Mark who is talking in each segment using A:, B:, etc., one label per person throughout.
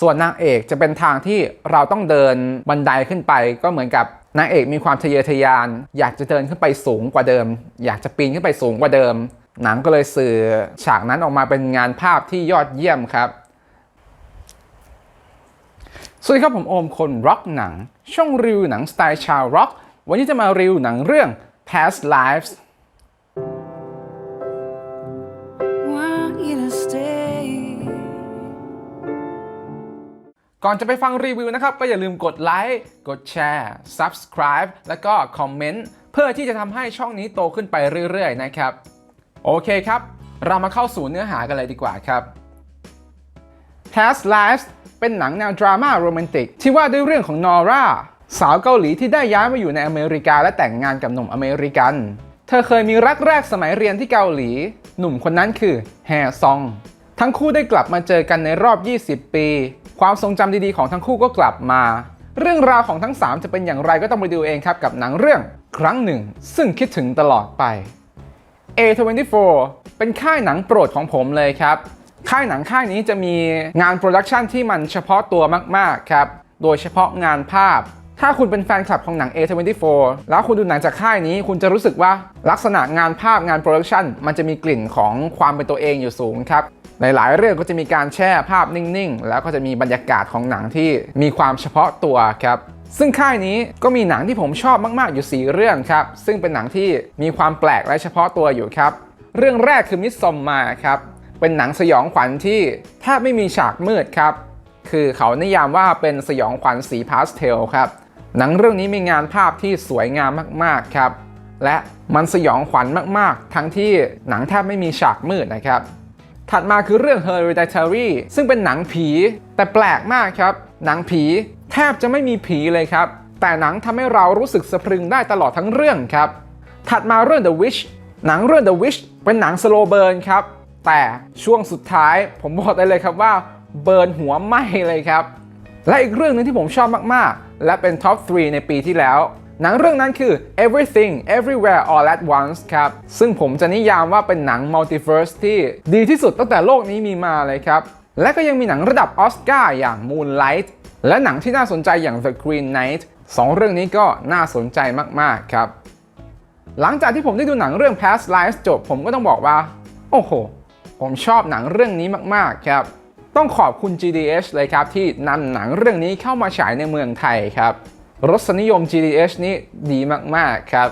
A: ส่วนนางเอกจะเป็นทางที่เราต้องเดินบันไดขึ้นไปก็เหมือนกับนางเอกมีความทะเยอทะยาน อยากจะเดินขึ้นไปสูงกว่าเดิม อยากจะปีนขึ้นไปสูงกว่าเดิม หนังก็เลยสื่อฉากนั้นออกมาเป็นงานภาพที่ยอดเยี่ยมครับสวัสดีครับผมโอมคนร็อกหนัง ช่องรีวิวหนังสไตล์ชาวร็อก วันนี้จะมารีวิวหนังเรื่อง Past Lives ก่อนจะไปฟังรีวิวนะครับ ก็อย่าลืมกดไลค์ กดแชร์ Subscribe แล้วก็คอมเมนต์เพื่อที่จะทำให้ช่องนี้โตขึ้นไปเรื่อยๆ นะครับ โอเคครับ เรามาเข้าสู่เนื้อหากันเลยดีกว่าครับ Past Lives เป็นหนังแนวดราม่าโรแมนติกที่ว่าด้วยเรื่องของนอร่าสาวเกาหลีที่ได้ย้ายมาอยู่ในอเมริกาและแต่งงานกับหนุ่มอเมริกัน เธอเคยมีรักแรกสมัยเรียนที่เกาหลี หนุ่มคนนั้นคือแฮซอง ทั้งคู่ได้กลับมาเจอกันในรอบ 20 ปี ความทรงจำดีๆของทั้งคู่ก็กลับมา เรื่องราวของทั้ง 3 จะเป็นอย่างไรก็ต้องไปดูเองครับกับหนังเรื่องครั้งหนึ่ง ซึ่งคิดถึงตลอดไป A24 เป็นค่ายหนังโปรดของผมเลยครับ ค่ายหนังค่ายนี้จะมีงานโปรดักชันที่มันเฉพาะตัวมากๆครับ โดยเฉพาะงานภาพ ถ้าคุณเป็นแฟนคลับของหนัง A24 แล้วคุณดูหนังจากค่ายนี้ คุณจะรู้สึกว่าลักษณะงานภาพงานโปรดักชันมันจะมีกลิ่นของความเป็นตัวเองอยู่สูงครับ หลายเรื่องก็จะมีการแช่ภาพนิ่งๆ แล้วก็จะมีบรรยากาศของหนังที่มีความเฉพาะตัวครับซึ่งค่ายนี้ก็มีหนังที่ผมชอบมากๆอยู่ 4 เรื่องครับ ซึ่งเป็นหนังที่มีความแปลกและเฉพาะตัวอยู่ครับ เรื่องแรกคือมิสซอมมาครับ เป็นหนังสยองขวัญที่แทบไม่มีฉากมืดครับ คือเขานิยามว่าเป็นสยองขวัญสีพาสเทลครับ หนังเรื่องนี้มีงานภาพที่สวยงามมากๆครับ และมันสยองขวัญมากๆ ทั้งที่หนังแทบไม่มีฉากมืดนะครับ ถัดมาคือเรื่อง Hereditary ซึ่งเป็นหนังผี แต่แปลกมากครับ หนังผีแทบจะไม่มีผีเลยครับ แต่หนังทำให้เรารู้สึกสะพรึงได้ตลอดทั้งเรื่องครับ ถัดมาเรื่อง The Witch หนังเรื่อง The Witch เป็นหนังสโลเบิร์นครับ แต่ช่วงสุดท้ายผมบอกได้เลยครับว่าเบิร์นหัวไหมเลยครับ และอีกเรื่องหนึงที่ผมชอบมาก ๆ และเป็นท็อป 3 ในปีที่แล้ว หนังเรื่องนั้นคือ Everything Everywhere All at Once ครับ ซึ่งผมจะนิยามว่าเป็นหนัง Multiverse ที่ดีที่สุดตั้งแต่โลกนี้มีมาเลยครับ และก็ยังมีหนังระดับออสการ์อย่าง Moonlight และหนังที่น่าสนใจอย่าง The Green Knight สองเรื่องนี้ก็น่าสนใจมากๆครับ หลังจากที่ผมได้ดูหนังเรื่อง Past Lives จบผมก็ต้องบอกว่า โอ้โห ผมชอบหนังเรื่องนี้มากๆครับ ต้องขอบคุณ GDH เลยครับที่นำหนังเรื่องนี้เข้ามาฉายในเมืองไทยครับ รสนิยม GDH นี่ดีมากๆครับ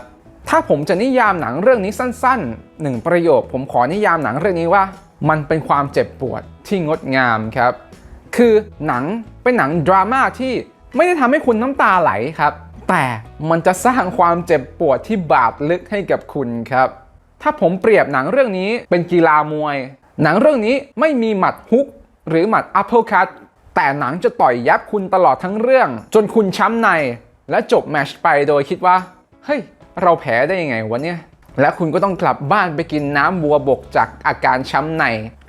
A: ถ้าผมจะนิยามหนังเรื่องนี้สั้นๆหนึ่งประโยค ผมขอนิยามหนังเรื่องนี้ว่า มันเป็นความเจ็บปวดที่งดงามครับ คือหนังเป็นหนังดราม่าที่ไม่ได้ทำให้คุณน้ำตาไหลครับ แต่มันจะสร้างความเจ็บปวดที่บาดลึกให้กับคุณครับ ถ้าผมเปรียบหนังเรื่องนี้เป็นกีฬามวย หนังเรื่องนี้ไม่มีหมัดฮุก หรือหมัดอัพเ r ิลคัต แต่หนังจะต่อยยับคุณตลอดทั้งเรื่อง จนคุณช้ำใน และจบแมชไปโดยคิดว่า เฮ้ย เราแพ้ได้ยังไงวะเนี่ย และคุณก็ต้องกลับบ้านไปกินน้ำบัวบกจากอาการช้ำใน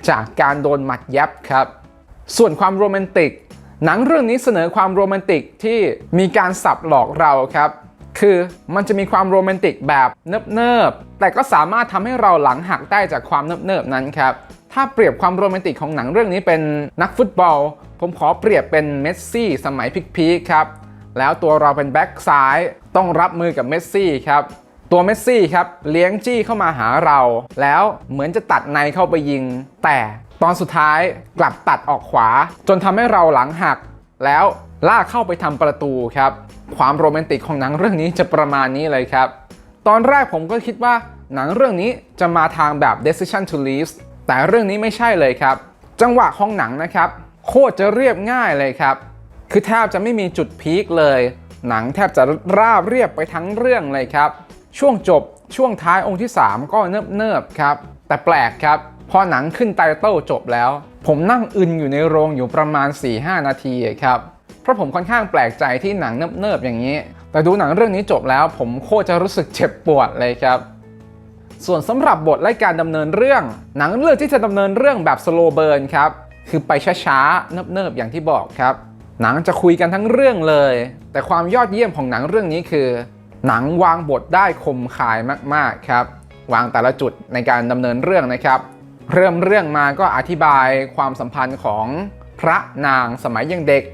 A: จากการโดนหมัดยับครับ ส่วนความโรแมนติก หนังเรื่องนี้เสนอความโรแมนติกที่มีการสับหลอกเราครับ คือมันจะมีความโรแมนติกแบบเนิบๆแต่ก็สามารถทำให้เราหลังหักได้จากความเนิบๆนั้นครับ ถ้าเปรียบความโรแมนติกของหนังเรื่องนี้เป็นนักฟุตบอล ผมขอเปรียบเป็นเมสซี่สมัยพีคๆครับ แล้วตัวเราเป็นแบ็กซ้ายต้องรับมือกับเมสซี่ครับตัวเมสซี่ครับเลี้ยงจี้เข้ามาหาเรา แล้วเหมือนจะตัดในเข้าไปยิง แต่ตอนสุดท้ายกลับตัดออกขวา จนทำให้เราหลังหัก แล้วล่าเข้าไปทำประตูครับ ความโรแมนติกของหนังเรื่องนี้จะประมาณนี้เลยครับ ตอนแรกผมก็คิดว่าหนังเรื่องนี้จะมาทางแบบ decision to leave แต่เรื่องนี้ไม่ใช่เลยครับ จังหวะของหนังนะครับ โคตรจะเรียบง่ายเลยครับ คือแทบจะไม่มีจุดพีคเลย หนังแทบจะราบเรียบไปทั้งเรื่องเลยครับ ช่วงจบช่วงท้ายองค์ที่ 3 ก็เนิบๆครับ แต่แปลกครับ พอหนังขึ้นไตเติลจบแล้ว ผมนั่งอึนอยู่ในโรงอยู่ประมาณ 4-5 นาทีครับเพราะผมค่อนข้างแปลกใจที่หนังเนิบๆอย่างนี้ แต่ดูหนังเรื่องนี้จบแล้ว ผมโคตรจะรู้สึกเจ็บปวดเลยครับ ส่วนสำหรับบทและการดำเนินเรื่อง หนังเรื่องที่จะดำเนินเรื่องแบบสโลเบิร์นครับ คือไปช้าๆ เนิบๆ อย่างที่บอกครับ หนังจะคุยกันทั้งเรื่องเลย แต่ความยอดเยี่ยมของหนังเรื่องนี้คือ หนังวางบทได้คมคายมากๆครับ วางแต่ละจุดในการดำเนินเรื่องนะครับ เริ่มเรื่องมาก็อธิบายความสัมพันธ์ของพระนางสมัยยังเด็ก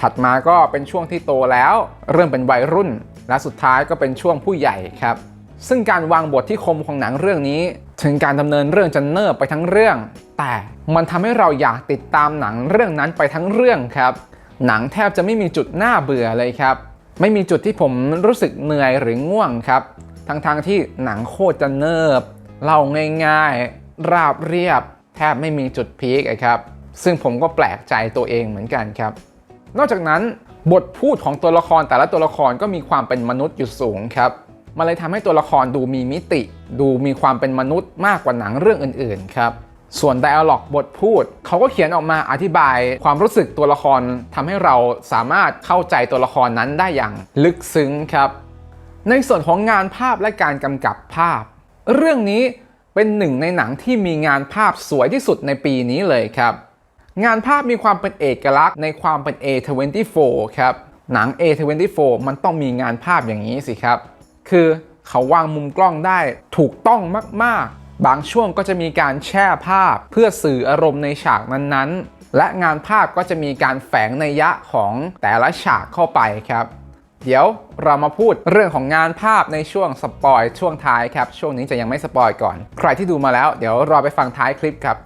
A: ถัดมาก็เป็นช่วงที่โตแล้ว เริ่มเป็นวัยรุ่น และสุดท้ายก็เป็นช่วงผู้ใหญ่ครับ ซึ่งการวางบทที่คมของหนังเรื่องนี้ ถึงการดำเนินเรื่องจะเนิบไปทั้งเรื่อง แต่มันทำให้เราอยากติดตามหนังเรื่องนั้นไปทั้งเรื่องครับ หนังแทบจะไม่มีจุดน่าเบื่อเลยครับ ไม่มีจุดที่ผมรู้สึกเหนื่อยหรือง่วงครับ ทั้งๆทที่หนังโคตรจะเนิบเล่าง่ายๆ ราบเรียบ แทบไม่มีจุดพีคครับซึ่งผมก็แปลกใจตัวเองเหมือนกันครับ นอกจากนั้นบทพูดของตัวละครแต่ละตัวละครก็มีความเป็นมนุษย์อยู่สูงครับ มันเลยทำให้ตัวละครดูมีมิติ ดูมีความเป็นมนุษย์มากกว่าหนังเรื่องอื่นๆครับส่วน dialog บทพูด เขาก็เขียนออกมาอธิบายความรู้สึกตัวละครทำให้เราสามารถเข้าใจตัวละครนั้นได้อย่างลึกซึ้งครับ ในส่วนของงานภาพและการกำกับภาพ เรื่องนี้เป็นหนึ่งในหนังที่มีงานภาพสวยที่สุดในปีนี้เลยครับ งานภาพมีความเป็นเอกลักษณ์ในความเป็น A24 ครับหนัง A24 มันต้องมีงานภาพอย่างนี้สิครับ คือเขาวางมุมกล้องได้ถูกต้องมากๆ บางช่วงก็จะมีการแช่ภาพเพื่อสื่ออารมณ์ในฉากนั้นๆ และงานภาพก็จะมีการแฝงนัยยะของแต่ละฉากเข้าไปครับ เดี๋ยวเรามาพูดเรื่องของงานภาพในช่วงสปอยช่วงท้ายครับ ช่วงนี้จะยังไม่สปอยก่อน ใครที่ดูมาแล้ว เดี๋ยวรอไปฟังท้ายคลิปครับ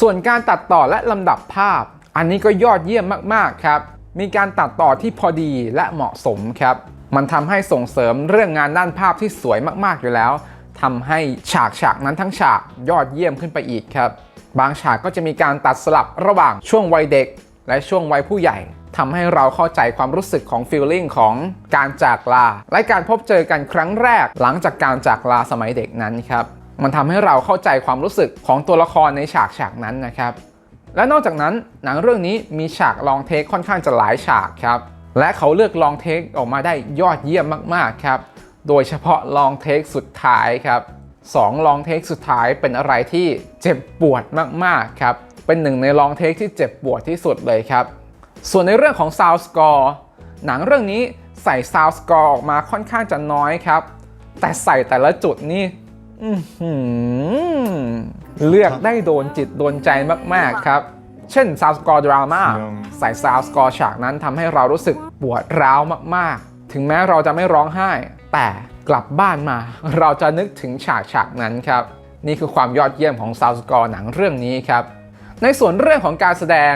A: ส่วนการตัดต่อและลำดับภาพ อันนี้ก็ยอดเยี่ยมมากๆครับ มีการตัดต่อที่พอดีและเหมาะสมครับ มันทำให้ส่งเสริมเรื่องงานด้านภาพที่สวยมากๆอยู่แล้วทำให้ฉากฉากนั้นทั้งฉากยอดเยี่ยมขึ้นไปอีกครับ บางฉากก็จะมีการตัดสลับระหว่างช่วงวัยเด็ก และช่วงวัยผู้ใหญ่ทำให้เราเข้าใจความรู้สึกของฟีลลิ่งของการจากลา และการพบเจอกันครั้งแรกหลังจากการจากลาสมัยเด็กนั้นครับมันทำให้เราเข้าใจความรู้สึกของตัวละครในฉากฉากนั้นนะครับ และนอกจากนั้นหนังเรื่องนี้มีฉากลองเทคค่อนข้างจะหลายฉากครับ และเขาเลือกลองเทคออกมาได้ยอดเยี่ยมมากๆครับ โดยเฉพาะลองเทคสุดท้ายครับสองลองเทคสุดท้ายเป็นอะไรที่เจ็บปวดมากๆครับ เป็นหนึ่งในลองเทคที่เจ็บปวดที่สุดเลยครับ ส่วนในเรื่องของ Sound Score หนังเรื่องนี้ใส่ Sound Score ออกมาค่อนข้างจะน้อยครับ แต่ใส่แต่ละจุดนี่เลือกได้โดนจิตโดนใจมากๆครับ เช่น Sound Score Drama ใส่ Sound Score ฉากนั้นทำให้เรารู้สึกปวดร้าวมากๆ ถึงแม้เราจะไม่ร้องไห้ แต่กลับบ้านมา เราจะนึกถึงฉากฉากนั้นครับ นี่คือความยอดเยี่ยมของ Sound Score หนังเรื่องนี้ครับ ในส่วนเรื่องของการแสดง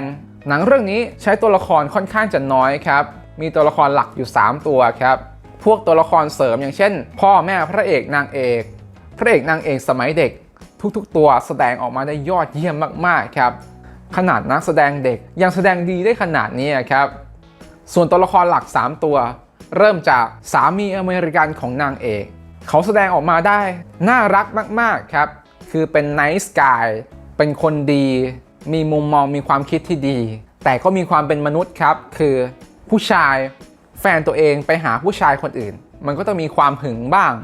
A: หนังเรื่องนี้ใช้ตัวละครค่อนข้างจะน้อยครับ มีตัวละครหลักอยู่ 3 ตัวครับ พวกตัวละครเสริมอย่างเช่น พ่อแม่พระเอกนางเอก พระเอกนางเอกสมัยเด็ก ทุกๆ ตัวแสดงออกมาได้ยอดเยี่ยมมากๆครับ ขนาดนักแสดงเด็กยังแสดงดีได้ขนาดนี้ครับ ส่วนตัวละครหลัก 3 ตัว เริ่มจากสามีอเมริกันของนางเอก เขาแสดงออกมาได้ น่ารักมาก ๆ ครับ คือเป็น nice guy เป็นคนดี มีมุมมองมีความคิดที่ดี แต่ก็มีความเป็นมนุษย์ครับ คือผู้ชายแฟนตัวเองไปหาผู้ชายคนอื่น มันก็ต้องมีความหึงบ้าง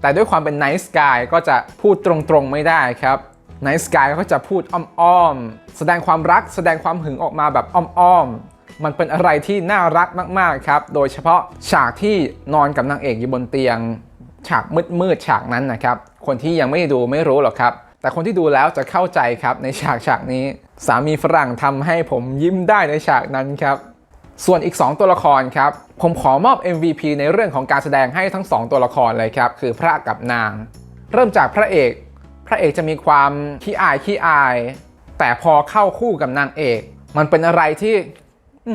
A: แต่ด้วยความเป็น nice guy ก็จะพูดตรงๆไม่ได้ครับ nice guy ก็จะพูดอ้อมๆ แสดงความรักแสดงความหึงออกมาแบบอ้อมๆ มันเป็นอะไรที่น่ารักมากๆครับ โดยเฉพาะฉากที่นอนกับนางเอกอยู่บนเตียง ฉากมืดๆฉากนั้นนะครับ คนที่ยังไม่ดูไม่รู้หรอกครับ แต่คนที่ดูแล้วจะเข้าใจครับในฉากฉากนี้ สามีฝรั่งทำให้ผมยิ้มได้ในฉากนั้นครับส่วนอีก 2 ตัวละครครับ ผมขอมอบ MVP ในเรื่องของการแสดงให้ทั้ง 2 ตัวละครเลยครับ คือพระกับนาง เริ่มจากพระเอก ระเอกจะมีความขี้อายขี้อาย แต่พอเข้าคู่กับนางเอก มันเป็นอะไรที่อ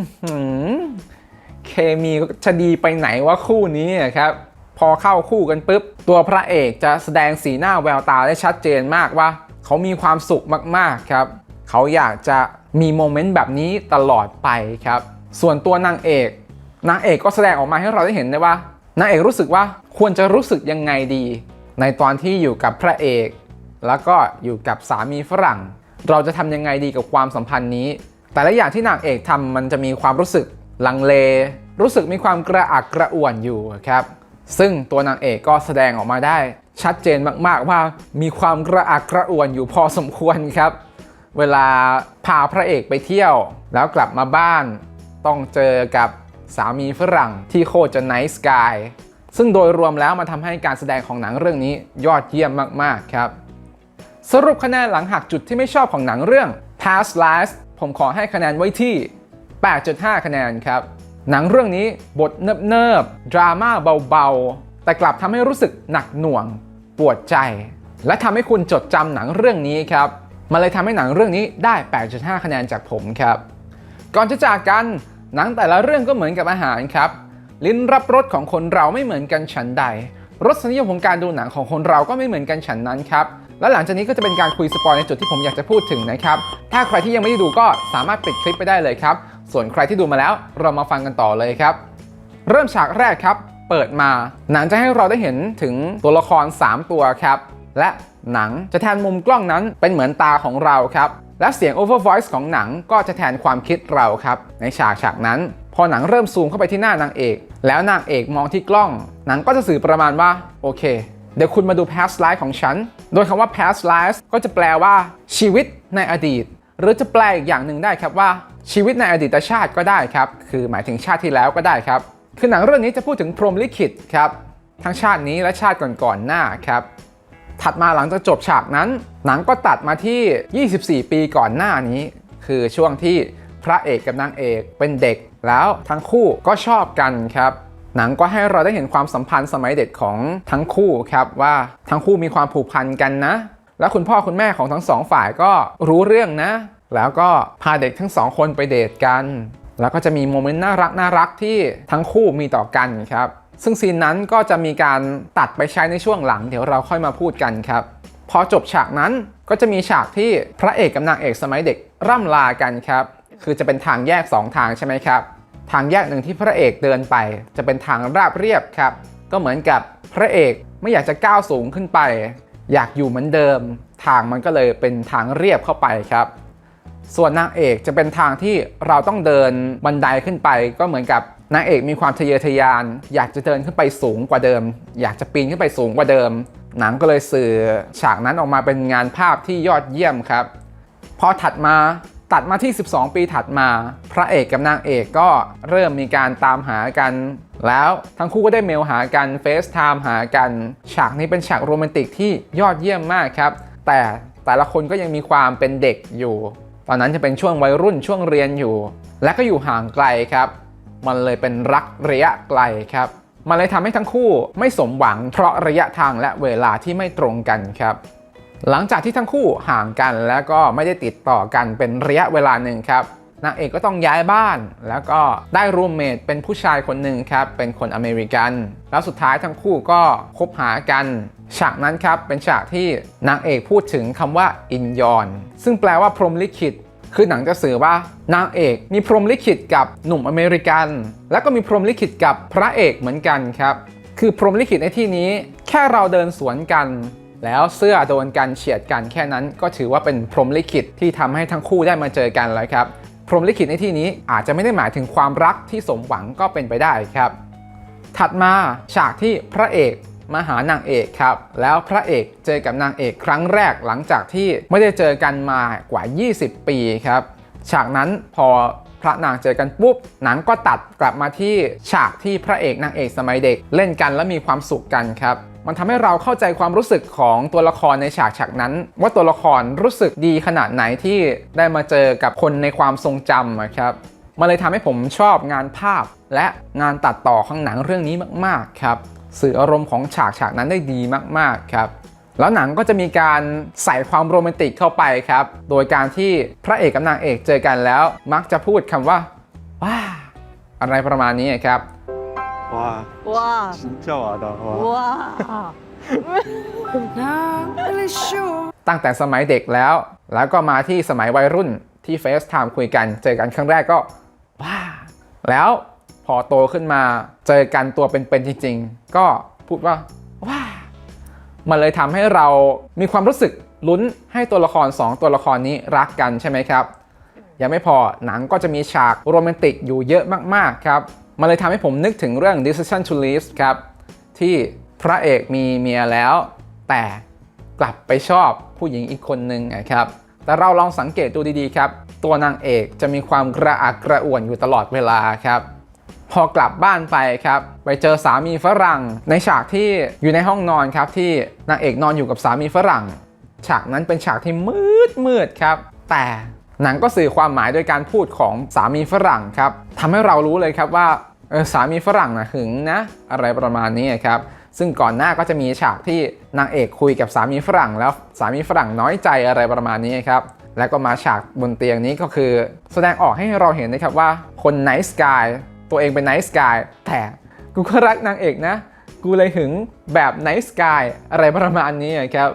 A: เคมีจะดีไปไหนว่าคู่นี้ครับพอเข้าคู่กันปุ๊บ ตัวพระเอกจะแสดงสีหน้าแววตาได้ชัดเจนมากว่า เขามีความสุขมากๆครับ เขาอยากจะมีโมเมนต์แบบนี้ตลอดไปครับ ส่วนตัวนางเอกนางเอกก็แสดงออกมาให้เราได้เห็นได้ว่านางเอกรู้สึกว่าควรจะรู้สึกยังไงดี ในตอนที่อยู่กับพระเอก แล้วก็อยู่กับสามีฝรั่ง เราจะทำยังไงดีกับความสัมพันธ์นี้ แต่ละอย่างที่นางเอกทำมันจะมีความรู้สึกลังเล รู้สึกมีความกระอักกระอ่วนอยู่ครับซึ่งตัวนางเอกก็แสดงออกมาได้ ชัดเจนมากๆว่ามีความกระอักกระอ่วนอยู่พอสมควรครับ เวลาพาพระเอกไปเที่ยว แล้วกลับมาบ้าน ต้องเจอกับสามีฝรั่งที่โคตรจะ nice guy ซึ่งโดยรวมแล้วมันทำให้การแสดงของหนังเรื่องนี้ยอดเยี่ยมมากๆครับ สรุปคะแนนหลังหักจุดที่ไม่ชอบของหนังเรื่อง Past Lives ผมขอให้คะแนนไว้ที่ 8.5 คะแนนครับ หนังเรื่องนี้บทเนิบๆ ดราม่าเบาๆ แต่กลับทำให้รู้สึกหนักหน่วง ปวดใจ และทำให้คุณจดจำหนังเรื่องนี้ครับ มันเลยทำให้หนังเรื่องนี้ได้ 8.5 คะแนนจากผมครับ ก่อนจะจากกัน หนังแต่ละเรื่องก็เหมือนกับอาหารครับ ลิ้นรับรสของคนเราไม่เหมือนกันฉันใด รสนิยมของการดูหนังของคนเราก็ไม่เหมือนกันฉันนั้นครับ และหลังจากนี้ก็จะเป็นการคุยสปอยในจุดที่ผมอยากจะพูดถึงนะครับ ถ้าใครที่ยังไม่ได้ดูก็สามารถปิดคลิปไปได้เลยครับ ส่วนใครที่ดูมาแล้วเรามาฟังกันต่อเลยครับ เริ่มฉากแรกครับ เปิดมา หนังจะให้เราได้เห็นถึงตัวละคร 3 ตัวครับ และหนังจะแทนมุมกล้องนั้นเป็นเหมือนตาของเราครับ และเสียง over voice ของหนังก็จะแทนความคิดเราครับ ในฉากฉากนั้น พอหนังเริ่มซูมเข้าไปที่หน้านางเอก แล้วนางเอกมองที่กล้อง หนังก็จะสื่อประมาณว่าโอเค เดี๋ยวคุณมาดู past life ของฉัน โดยคำว่า past life ก็จะแปลว่า ชีวิตในอดีต หรือจะแปลอีกอย่างหนึ่งได้ครับว่า ชีวิตในอดีตชาติก็ได้ครับ คือหมายถึงชาติที่แล้วก็ได้ครับ คือหนังเรื่องนี้จะพูดถึงพรหมลิขิตครับ ทั้งชาตินี้และชาติก่อนๆหน้าครับถัดมาหลังจากจบฉากนั้น หนังก็ตัดมาที่ 24 ปีก่อนหน้านี้ คือช่วงที่พระเอกกับนางเอกเป็นเด็ก แล้วทั้งคู่ก็ชอบกันครับ หนังก็ให้เราได้เห็นความสัมพันธ์สมัยเด็กของทั้งคู่ครับว่าทั้งคู่มีความผูกพันกันนะ แล้วคุณพ่อคุณแม่ของทั้งสองฝ่ายก็รู้เรื่องนะ แล้วก็พาเด็กทั้งสองคนไปเดทกัน แล้วก็จะมีโมเมนต์น่ารักน่ารักที่ทั้งคู่มีต่อกันครับ ซึ่งซีนนั้นก็จะมีการตัดไปใช้ในช่วงหลังเดี๋ยวเราค่อยมาพูดกันครับพอจบฉากนั้นก็จะมีฉากที่พระเอกกับนางเอกสมัยเด็กร่ำลากันครับ คือจะเป็นทางแยก 2 ทางใช่ไหมครับ ทางแยกหนึ่งที่พระเอกเดินไป จะเป็นทางราบเรียบครับ ก็เหมือนกับพระเอกไม่อยากจะก้าวสูงขึ้นไป อยากอยู่เหมือนเดิม ทางมันก็เลยเป็นทางเรียบเข้าไปครับ ส่วนนางเอกจะเป็นทางที่เราต้องเดินบันไดขึ้นไป ก็เหมือนกับนางเอกมีความทะเยอทะยาน อยากจะเดินขึ้นไปสูงกว่าเดิม อยากจะปีนขึ้นไปสูงกว่าเดิม หนังก็เลยสื่อฉากนั้นออกมาเป็นงานภาพที่ยอดเยี่ยมครับ พอถัดมา ตัดมาที่ 12 ปีถัดมา พระเอกกับนางเอกก็เริ่มมีการตามหากัน แล้วทั้งคู่ก็ได้เมลหากันเฟซไทม์หากัน ฉากนี้เป็นฉากโรแมนติกที่ยอดเยี่ยมมากครับ แต่แต่ละคนก็ยังมีความเป็นเด็กอยู่ ตอนนั้นจะเป็นช่วงวัยรุ่นช่วงเรียนอยู่ และก็อยู่ห่างไกลครับ มันเลยเป็นรักระยะไกลครับ มันเลยทำให้ทั้งคู่ไม่สมหวังเพราะระยะทางและเวลาที่ไม่ตรงกันครับ หลังจากที่ทั้งคู่ห่างกันแล้วก็ไม่ได้ติดต่อกันเป็นระยะเวลาหนึ่งครับนางเอกก็ต้องย้ายบ้าน แล้วก็ได้รูมเมทเป็นผู้ชายคนหนึ่งครับ เป็นคนอเมริกัน แล้วสุดท้ายทั้งคู่ก็คบหากัน ฉากนั้นครับเป็นฉากที่นางเอกพูดถึงคำว่าอินยอน ซึ่งแปลว่าพรหมลิขิต คือหนังจะสื่อว่านางเอกมีพรหมลิขิตกับหนุ่มอเมริกัน แล้วก็มีพรหมลิขิตกับพระเอกเหมือนกันครับ คือพรหมลิขิตในที่นี้ แค่เราเดินสวนกัน แล้วเสื้อโดนกันเฉียดกันแค่นั้น ก็ถือว่าเป็นพรหมลิขิตที่ทำให้ทั้งคู่ได้มาเจอกันแล้วครับพรหมลิขิตในที่นี้อาจจะไม่ได้หมายถึงความรักที่สมหวังก็เป็นไปได้ครับ ถัดมาฉากที่พระเอกมาหานางเอกครับ แล้วพระเอกเจอกับนางเอกครั้งแรกหลังจากที่ไม่ได้เจอกันมากว่า 20 ปีครับ ฉากนั้นพอพระนางเจอกันปุ๊บหนังก็ตัดกลับมาที่ฉากที่พระเอกนางเอกสมัยเด็ก เล่นกันและมีความสุขกันครับ มันทำให้เราเข้าใจความรู้สึกของตัวละครในฉากฉากนั้น ว่าตัวละครรู้สึกดีขนาดไหนที่ได้มาเจอกับคนในความทรงจำอะครับมันเลยทำให้ผมชอบงานภาพ และงานตัดต่อของหนังเรื่องนี้มากๆครับสื่ออารมณ์ของฉากฉากนั้นได้ดีมากๆครับแล้วหนังก็จะมีการใส่ความโรแมนติกเข้าไปครับ โดยการที่พระเอกกับนางเอกเจอกันแล้ว มักจะพูดคำว่าว้าอะไรประมาณนี้ครับ
B: 와
C: 와,
B: 진짜 와다 와.
C: 와.
D: Not really sure.
A: ตั้งแต่สมัยเด็กแล้ว แล้วก็มาที่สมัยวัยรุ่นที่ FaceTime คุยกัน เจอกันครั้งแรกก็ว้า แล้วพอโตขึ้นมาเจอกันตัวเป็นๆจริงๆ ก็พูดว่าว้า มันเลยทำให้เรามีความรู้สึกลุ้นให้ตัวละคร 2 ตัวละครนี้รักกันใช่ไหมครับ ยังไม่พอหนังก็จะมีฉากโรแมนติกอยู่เยอะมากๆครับ มันเลยทำให้ผมนึกถึงเรื่อง Decision to Leave ครับ ที่พระเอกมีเมียแล้ว แต่กลับไปชอบผู้หญิงอีกคนนึงนะครับ แต่เราลองสังเกตดูดีๆครับ ตัวนางเอกจะมีความกระอักกระอ่วนอยู่ตลอดเวลาครับพอกลับบ้านไปครับไปเจอสามีฝรั่ง ในฉากที่อยู่ในห้องนอนครับที่นางเอกนอนอยู่กับสามีฝรั่ง ฉากนั้นเป็นฉากที่มืดมืดครับ แต่หนังก็สื่อความหมายโดยการพูดของสามีฝรั่งครับทำให้เรารู้เลยครับว่า สามีฝรั่งนะหึงนะอะไรประมาณนี้ครับซึ่งก่อนหน้าก็จะมีฉากที่นางเอกคุยกับสามีฝรั่ง แล้วสามีฝรั่งน้อยใจอะไรประมาณนี้ครับแล้วก็มาฉากบนเตียงนี้ก็คือ แสดงออกให้เราเห็นนะครับว่าคน nice guy ตัวเองเป็น nice guy แต่กูก็รักนางเอกนะ กูเลยหึงแบบ nice guy อะไรประมาณนี้ครับ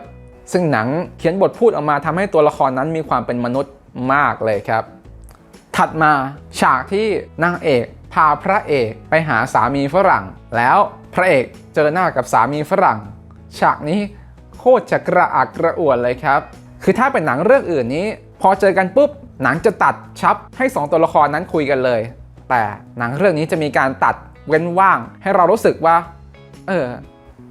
A: ซึ่งหนังเขียนบทพูดออกมาทำให้ตัวละครนั้นมีความเป็นมนุษย์มากเลยครับ ถัดมาฉากที่นางเอก พาพระเอกไปหาสามีฝรั่ง แล้วพระเอกเจอหน้ากับสามีฝรั่ง ฉากนี้โคตรจะกระอักกระอ่วนเลยครับ คือถ้าเป็นหนังเรื่องอื่นนี้ พอเจอกันปุ๊บหนังจะตัดชับให้สองตัวละครนั้นคุยกันเลย แต่หนังเรื่องนี้จะมีการตัดเว้นว่างให้เรารู้สึกว่า เออ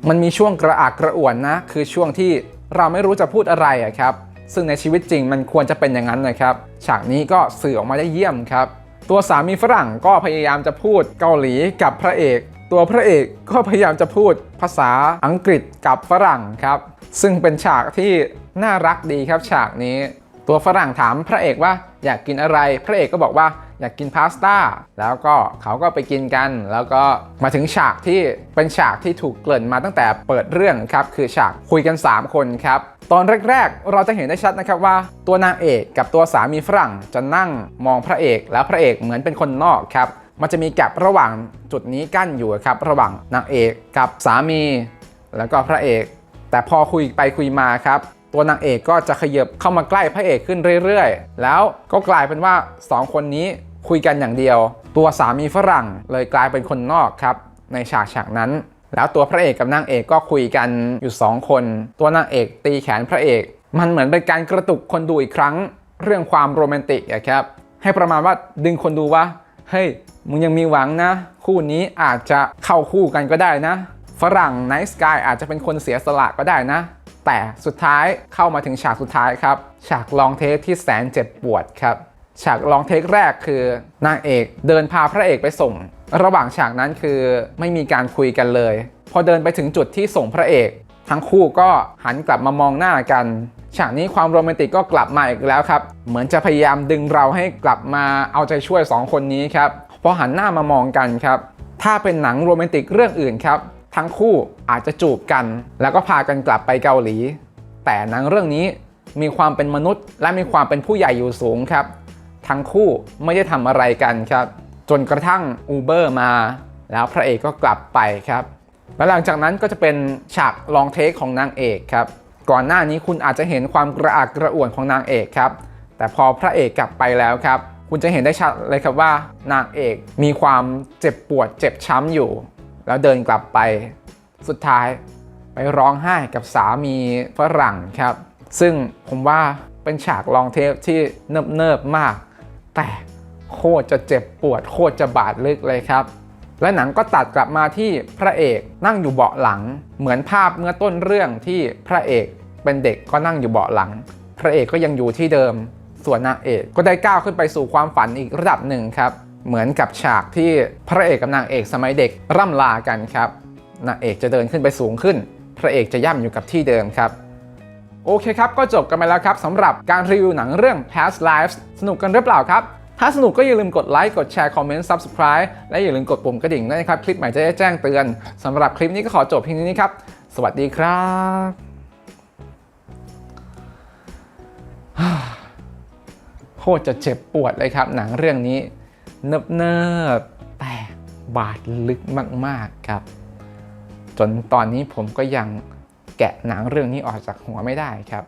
A: มันมีช่วงกระอักกระอ่วนนะ คือช่วงที่เราไม่รู้จะพูดอะไรอะครับ ซึ่งในชีวิตจริงมันควรจะเป็นอย่างนั้นนะครับ ฉากนี้ก็สื่อออกมาได้เยี่ยมครับ ตัวสามีฝรั่งก็พยายามจะพูดเกาหลีกับพระเอก ตัวพระเอกก็พยายามจะพูดภาษาอังกฤษกับฝรั่งครับ ซึ่งเป็นฉากที่น่ารักดีครับฉากนี้ ตัวฝรั่งถามพระเอกว่าอยากกินอะไร พระเอกก็บอกว่าอยากกินพาสต้าแล้วก็เขาก็ไปกินกัน แล้วก็มาถึงฉากที่เป็นฉากที่ถูกเกริ่นมาตั้งแต่เปิดเรื่องครับคือฉากคุยกัน 3 คนครับตอนแรกๆ เราจะเห็นได้ชัดนะครับว่า ตัวนางเอกกับตัวสามีฝรั่งจะนั่งมองพระเอก แล้วพระเอกเหมือนเป็นคนนอกครับมันจะมีแกลบระหว่างจุดนี้กั้นอยู่ครับระหว่างนางเอกกับสามี แล้วก็พระเอก แต่พอคุยไปคุยมาครับ ตัวนางเอกก็จะขยับเข้ามาใกล้พระเอกขึ้นเรื่อยๆ แล้วก็กลายเป็นว่า 2 คนนี้คุยกันอย่างเดียว ตัวสามีฝรั่งเลยกลายเป็นคนนอกครับ ในฉากฉากนั้น แล้วตัวพระเอกกับนางเอกก็คุยกันอยู่ 2 คน ตัวนางเอกตีแขนพระเอก มันเหมือนเป็นการกระตุกคนดูอีกครั้ง เรื่องความโรแมนติกอะครับให้ประมาณว่าดึงคนดูว่าเฮ้ยมึงยังมีหวังนะ คู่นี้อาจจะเข้าคู่กันก็ได้นะ ฝรั่ง Nice Guy อาจจะเป็นคนเสียสละก็ได้นะ แต่สุดท้ายเข้ามาถึงฉากสุดท้ายครับ ฉากลองเทคที่แสนเจ็บปวดครับ ฉากลองเทคแรกคือนางเอกเดินพาพระเอกไปส่ง ระหว่างฉากนั้นคือไม่มีการคุยกันเลย พอเดินไปถึงจุดที่ส่งพระเอก ทั้งคู่ก็หันกลับมามองหน้ากัน ฉากนี้ความโรแมนติกก็กลับมาอีกแล้วครับ เหมือนจะพยายามดึงเราให้กลับมาเอาใจช่วย 2 คนนี้ครับพอหันหน้ามามองกันครับถ้าเป็นหนังโรแมนติกเรื่องอื่นครับ ทั้งคู่อาจจะจูบกัน แล้วก็พากันกลับไปเกาหลี แต่หนังเรื่องนี้มีความเป็นมนุษย์ และมีความเป็นผู้ใหญ่อยู่สูงครับ ทั้งคู่ไม่ได้ทำอะไรกันครับ จนกระทั่งอูเบอร์มา แล้วพระเอกก็กลับไปครับและหลังจากนั้นก็จะเป็นฉากลองเทคของนางเอกครับ ก่อนหน้านี้คุณอาจจะเห็นความกระอักกระอ่วนของนางเอกครับ แต่พอพระเอกกลับไปแล้วครับ คุณจะเห็นได้ชัดเลยครับว่านางเอกมีความเจ็บปวดเจ็บช้ำอยู่ แล้วเดินกลับไปสุดท้ายไปร้องไห้กับสามีฝรั่งครับ ซึ่งผมว่าเป็นฉากลองเทปที่เนิบๆมาก แต่โคตรจะเจ็บปวดโคตรจะบาดลึกเลยครับ และหนังก็ตัดกลับมาที่พระเอกนั่งอยู่เบาะหลัง เหมือนภาพเมื่อต้นเรื่องที่พระเอกเป็นเด็กก็นั่งอยู่เบาะหลัง พระเอกก็ยังอยู่ที่เดิม ส่วนนางเอกก็ได้ก้าวขึ้นไปสู่ความฝันอีกระดับหนึ่งครับ เหมือนกับฉากที่พระเอกกับนางเอกสมัยเด็กร่ำลากันครับนางเอกจะเดินขึ้นไปสูงขึ้น พระเอกจะย่ำอยู่กับที่เดิมครับ โอเคครับ ก็จบกันไปแล้วครับสำหรับการรีวิวหนังเรื่อง Past Lives สนุกกันหรือเปล่าครับ ถ้าสนุกก็อย่าลืมกดไลค์กดแชร์คอมเมนต์ Subscribe และอย่าลืมกดปุ่มกระดิ่งด้วยนะครับ คลิปใหม่จะได้แจ้งเตือนสำหรับคลิปนี้ก็ขอจบเพียงเท่านี้ครับ สวัสดีครับโคตรจะเจ็บปวดเลยครับ หนังเรื่องนี้ เนิบเนิบๆแต่บาดลึกมากๆครับ จนตอนนี้ผมก็ยังแกะหนังเรื่องนี้ออกจากหัวไม่ได้ครับ